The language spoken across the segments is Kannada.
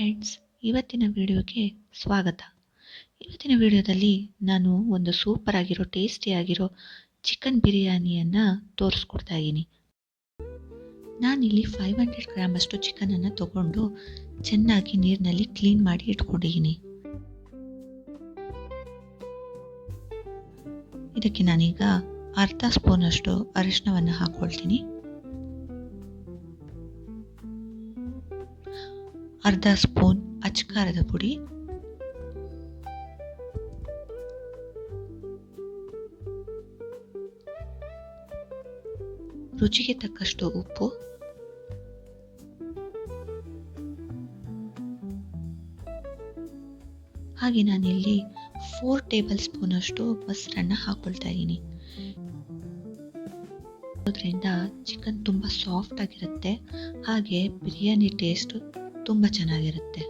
ಫ್ರೆಂಡ್ಸ್, ಇವತ್ತಿನ ವಿಡಿಯೋಗೆ ಸ್ವಾಗತ. ಇವತ್ತಿನ ವಿಡಿಯೋದಲ್ಲಿ ನಾನು ಒಂದು ಸೂಪರ್ ಆಗಿರೋ, ಟೇಸ್ಟಿ ಆಗಿರೋ ಚಿಕನ್ ಬಿರಿಯಾನಿಯನ್ನು ತೋರಿಸ್ಕೊಡ್ತಾ ಇದ್ದೀನಿ. ನಾನಿಲ್ಲಿ ಫೈವ್ ಹಂಡ್ರೆಡ್ ಗ್ರಾಮ್ ಅಷ್ಟು ಚಿಕನನ್ನು ತಗೊಂಡು ಚೆನ್ನಾಗಿ ನೀರಿನಲ್ಲಿ ಕ್ಲೀನ್ ಮಾಡಿ ಇಟ್ಕೊಂಡಿದ್ದೀನಿ. ಇದಕ್ಕೆ ನಾನೀಗ ಅರ್ಧ ಸ್ಪೂನಷ್ಟು ಅರಿಶಿನವನ್ನು ಹಾಕೊಳ್ತೀನಿ ಅರ್ಧ ಸ್ಪೂನ್ ಅಚ್ಕಾರದ ಪುಡಿ. ರುಚಿಗೆ ತಕ್ಕಷ್ಟು ಉಪ್ಪು. ಹಾಗೆ ನಾನಿಲ್ಲಿ ಫೋರ್ ಟೇಬಲ್ ಸ್ಪೂನ್ ಅಷ್ಟು ಮೊಸರನ್ನ ಹಾಕೊಳ್ತಾ ಇದ್ದೀನಿ. ಅದರಿಂದ ಚಿಕನ್ ತುಂಬ ಸಾಫ್ಟ್ ಆಗಿರುತ್ತೆ. ಹಾಗೆ ಬಿರಿಯಾನಿ ಟೇಸ್ಟ್ ತುಂಬ ಚೆನ್ನಾಗಿರುತ್ತೆ.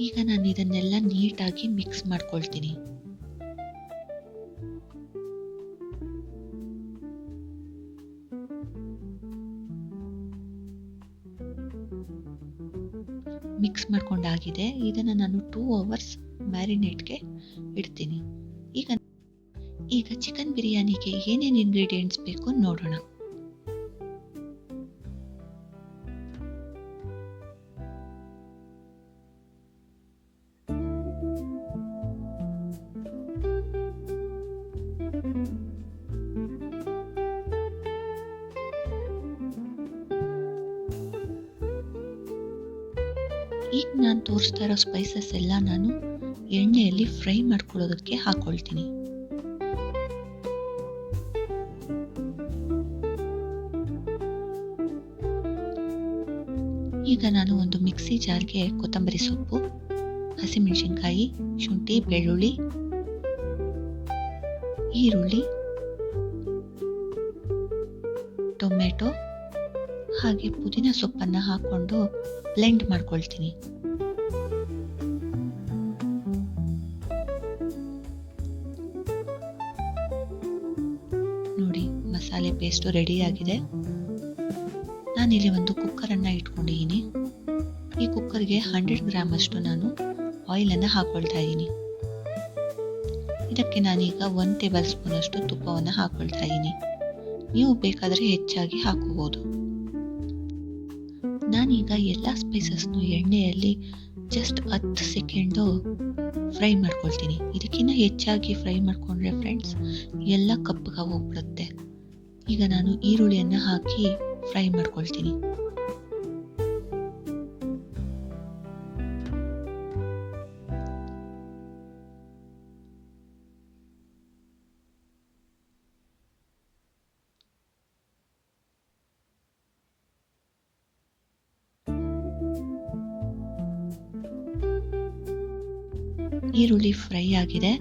ಈಗ ನಾನು ಇದನ್ನೆಲ್ಲ ನೀಟಾಗಿ ಮಿಕ್ಸ್ ಮಾಡ್ಕೊಳ್ತೀನಿ. ಮಿಕ್ಸ್ ಮಾಡ್ಕೊಂಡಾಗಿದೆ. ಇದನ್ನು ನಾನು ಟೂ ಅವರ್ಸ್ ಮ್ಯಾರಿನೇಟ್ಗೆ ಇಡ್ತೀನಿ. ಈಗ ಈಗ ಚಿಕನ್ ಬಿರಿಯಾನಿಗೆ ಏನೇನು ಇಂಗ್ರೀಡಿಯೆಂಟ್ಸ್ ಬೇಕು ನೋಡೋಣ. ಈಗ ನಾನು ತೋರಿಸ್ತಾ ಇರೋ ಸ್ಪೈಸಸ್ ಎಲ್ಲ ನಾನು ಎಣ್ಣೆಯಲ್ಲಿ ಫ್ರೈ ಮಾಡ್ಕೊಳ್ಳೋದಕ್ಕೆ ಹಾಕ್ಕೊಳ್ತೀನಿ ಈಗ ನಾನು ಒಂದು ಮಿಕ್ಸಿ ಜಾರ್ಗೆ ಕೊತ್ತಂಬರಿ ಸೊಪ್ಪು, ಹಸಿಮೆಣಸಿನ್ಕಾಯಿ, ಶುಂಠಿ, ಬೆಳ್ಳುಳ್ಳಿ, ಈರುಳ್ಳಿ ಟೊಮೆಟೊ ಹಾಗೆ ಪುದೀನ ಸೊಪ್ಪನ್ನು ಹಾಕೊಂಡು ಬ್ಲೆಂಡ್ ಮಾಡ್ಕೊಳ್ತೀನಿ. ನೋಡಿ, ಮಸಾಲೆ ಪೇಸ್ಟು ರೆಡಿ ಆಗಿದೆ. ನಾನಿಲ್ಲಿ ಒಂದು ಕುಕ್ಕರನ್ನು ಇಟ್ಕೊಂಡಿದ್ದೀನಿ. ಈ ಕುಕ್ಕರ್ಗೆ ಹಂಡ್ರೆಡ್ ಗ್ರಾಮ್ ಅಷ್ಟು ನಾನು ಆಯಿಲನ್ನು ಹಾಕ್ಕೊಳ್ತಾ ಇದ್ದೀನಿ. ಇದಕ್ಕೆ ನಾನೀಗ ಒಂದು ಟೇಬಲ್ ಸ್ಪೂನ್ ಅಷ್ಟು ತುಪ್ಪವನ್ನು ಹಾಕೊಳ್ತಾ ಇದ್ದೀನಿ. ನೀವು ಬೇಕಾದರೆ ಹೆಚ್ಚಾಗಿ ಹಾಕೋಬಹುದು ನಾನೀಗ ಎಲ್ಲ ಸ್ಪೈಸಸ್ನು ಎಣ್ಣೆಯಲ್ಲಿ ಜಸ್ಟ್ ಹತ್ತು ಸೆಕೆಂಡು ಫ್ರೈ ಮಾಡ್ಕೊಳ್ತೀನಿ. ಇದಕ್ಕಿಂತ ಹೆಚ್ಚಾಗಿ ಫ್ರೈ ಮಾಡಿಕೊಂಡ್ರೆ ಫ್ರೆಂಡ್ಸ್ ಎಲ್ಲ ಕಪ್ಪಗೆ ಹೋಗ್ಬಿಡುತ್ತೆ. ಈಗ ನಾನು ಈರುಳ್ಳಿಯನ್ನು ಹಾಕಿ ಫ್ರೈ ಮಾಡ್ಕೊಳ್ತೀನಿ. ಈರುಳ್ಳಿ ಫ್ರೈ ಆಗಿದೆ.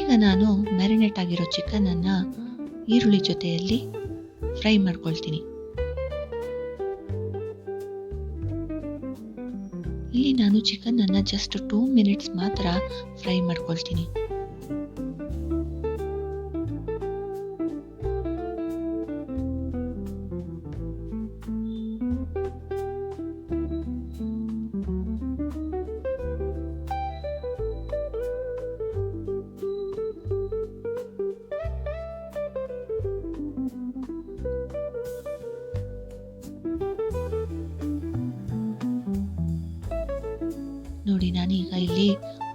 ಈಗ ನಾನು ಮ್ಯಾರಿನೇಟ್ ಆಗಿರೋ ಚಿಕನನ್ನು ಈರುಳ್ಳಿ ಜೊತೆಯಲ್ಲಿ ಫ್ರೈ ಮಾಡ್ಕೊಳ್ತೀನಿ. ಇಲ್ಲಿ ನಾನು ಚಿಕನನ್ನು ಜಸ್ಟ್ ಟೂ ಮಿನಿಟ್ಸ್ ಮಾತ್ರ ಫ್ರೈ ಮಾಡ್ಕೊಳ್ತೀನಿ. ನೋಡಿ ನಾನು ಈಗ ಇಲ್ಲಿ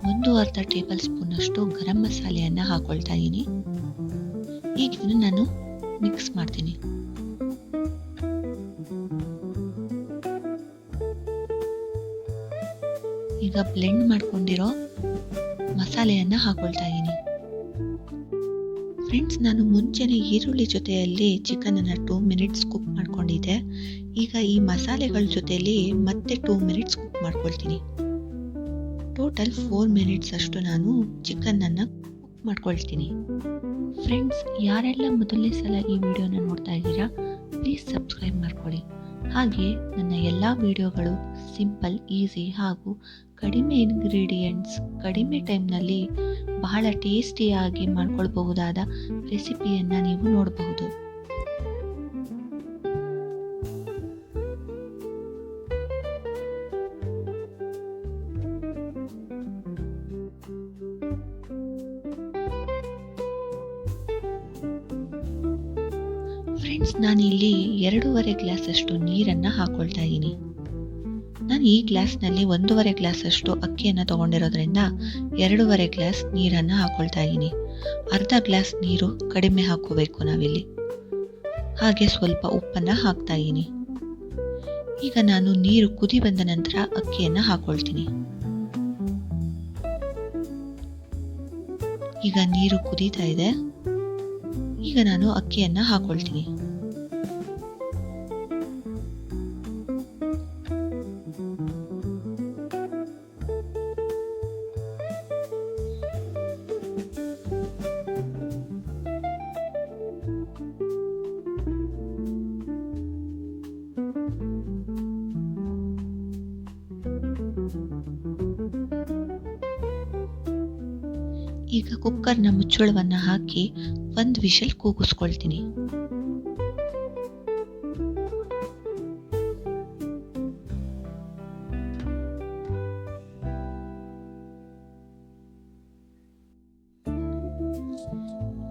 ಒಂದು ಅರ್ಧ ಟೇಬಲ್ ಸ್ಪೂನ್ ಅಷ್ಟು ಗರಂ ಮಸಾಲೆಯನ್ನು ಹಾಕೊಳ್ತಾ ಇದ್ದೀನಿ ಈಗ ಇದನ್ನು ನಾನು ಮಿಕ್ಸ್ ಮಾಡ್ತೀನಿ. ಈಗ ಬ್ಲೆಂಡ್ ಮಾಡ್ಕೊಂಡಿರೋ ಮಸಾಲೆಯನ್ನು ಹಾಕೊಳ್ತಾ ಇದ್ದೀನಿ ಫ್ರೆಂಡ್ಸ್ ನಾನು ಮುಂಚೆನೆ ಈರುಳ್ಳಿ ಜೊತೆಯಲ್ಲಿ ಚಿಕನನ್ನು ಟೂ ಮಿನಿಟ್ಸ್ ಕುಕ್ ಮಾಡ್ಕೊಂಡಿದ್ದೆ. ಈಗ ಈ ಮಸಾಲೆಗಳ ಜೊತೆಯಲ್ಲಿ ಮತ್ತೆ ಟೂ ಮಿನಿಟ್ಸ್ ಕುಕ್ ಮಾಡ್ಕೊಳ್ತೀನಿ. ಟೋಟಲ್ ಫೋರ್ ಮಿನಿಟ್ಸ್ ಅಷ್ಟು ನಾನು ಚಿಕನನ್ನು ಕುಕ್ ಮಾಡ್ಕೊಳ್ತೀನಿ. ಫ್ರೆಂಡ್ಸ್ ಯಾರೆಲ್ಲ ಮೊದಲನೇ ಸಲ ಈ ವಿಡಿಯೋನ ನೋಡ್ತಾ ಇದ್ದೀರಾ ಪ್ಲೀಸ್ ಸಬ್ಸ್ಕ್ರೈಬ್ ಮಾಡ್ಕೊಳ್ಳಿ. ಹಾಗೆ ನನ್ನ ಎಲ್ಲ ವಿಡಿಯೋಗಳು ಸಿಂಪಲ್ ಈಸಿ ಹಾಗೂ ಕಡಿಮೆ ಇಂಗ್ರೀಡಿಯೆಂಟ್ಸ್ ಕಡಿಮೆ ಟೈಮ್ನಲ್ಲಿ ಬಹಳ ಟೇಸ್ಟಿಯಾಗಿ ಮಾಡ್ಕೊಳ್ಬಹುದಾದ ರೆಸಿಪಿಯನ್ನು ನೀವು ನೋಡಬಹುದು. ಫ್ರೆಂಡ್ಸ್, ನಾನಿಲ್ಲಿ ಎರಡೂವರೆ ಗ್ಲಾಸಷ್ಟು ನೀರನ್ನು ಹಾಕ್ಕೊಳ್ತಾ ಇದ್ದೀನಿ. ನಾನು ಈ ಗ್ಲಾಸ್ನಲ್ಲಿ ಒಂದೂವರೆ ಗ್ಲಾಸಷ್ಟು ಅಕ್ಕಿಯನ್ನು ತಗೊಂಡಿರೋದ್ರಿಂದ ಎರಡೂವರೆ ಗ್ಲಾಸ್ ನೀರನ್ನು ಹಾಕ್ಕೊಳ್ತಾ ಇದ್ದೀನಿ. ಅರ್ಧ ಗ್ಲಾಸ್ ನೀರು ಕಡಿಮೆ ಹಾಕೋಬೇಕು ನಾವಿಲ್ಲಿ. ಹಾಗೆ ಸ್ವಲ್ಪ ಉಪ್ಪನ್ನು ಹಾಕ್ತಾ ಇದ್ದೀನಿ. ಈಗ ನಾನು ನೀರು ಕುದಿ ಬಂದ ನಂತರ ಅಕ್ಕಿಯನ್ನು ಹಾಕ್ಕೊಳ್ತೀನಿ ಈಗ ನೀರು ಕುದೀತಾ ಇದೆ. ಈಗ ನಾನು ಅಕ್ಕಿಯನ್ನು ಹಾಕೊಳ್ತೀನಿ. ಈಗ ಕುಕ್ಕರ್ನ ಮುಚ್ಚಳವನ್ನ ಹಾಕಿ ಒಂದು ವಿಷಲ್ ಕೂಗಿಸ್ಕೊಳ್ತೀನಿ.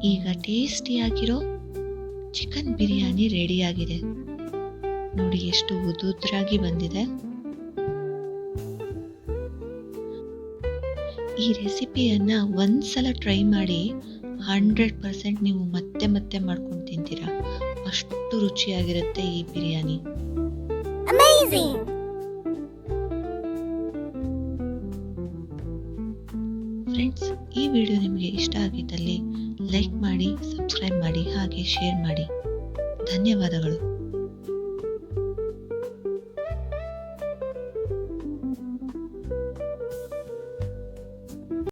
ಈಗ ಟೇಸ್ಟಿಯಾಗಿರೋ ಚಿಕನ್ ಬಿರಿಯಾನಿ ರೆಡಿಯಾಗಿದೆ. ನೋಡಿ ಎಷ್ಟು ಉದುದ್ರಾಗಿ ಬಂದಿದೆ. ಈ ರೆಸಿಪಿಯನ್ನು ಒಂದು ಸಲ ಟ್ರೈ ಮಾಡಿ ಹಂಡ್ರೆಡ್ ಪರ್ಸೆಂಟ್ ನೀವು ಮತ್ತೆ ಮತ್ತೆ ಮಾಡ್ಕೊಂಡು ತಿಂತೀರಾ. ಅಷ್ಟು ರುಚಿಯಾಗಿರುತ್ತೆ ಈ ಬಿರಿಯಾನಿ! ಫ್ರೆಂಡ್ಸ್ ಈ ವಿಡಿಯೋ ನಿಮಗೆ ಇಷ್ಟ ಆಗಿದ್ದಲ್ಲಿ ಲೈಕ್ ಮಾಡಿ ಸಬ್ಸ್ಕ್ರೈಬ್ ಮಾಡಿ ಹಾಗೆ ಶೇರ್ ಮಾಡಿ. ಧನ್ಯವಾದಗಳು.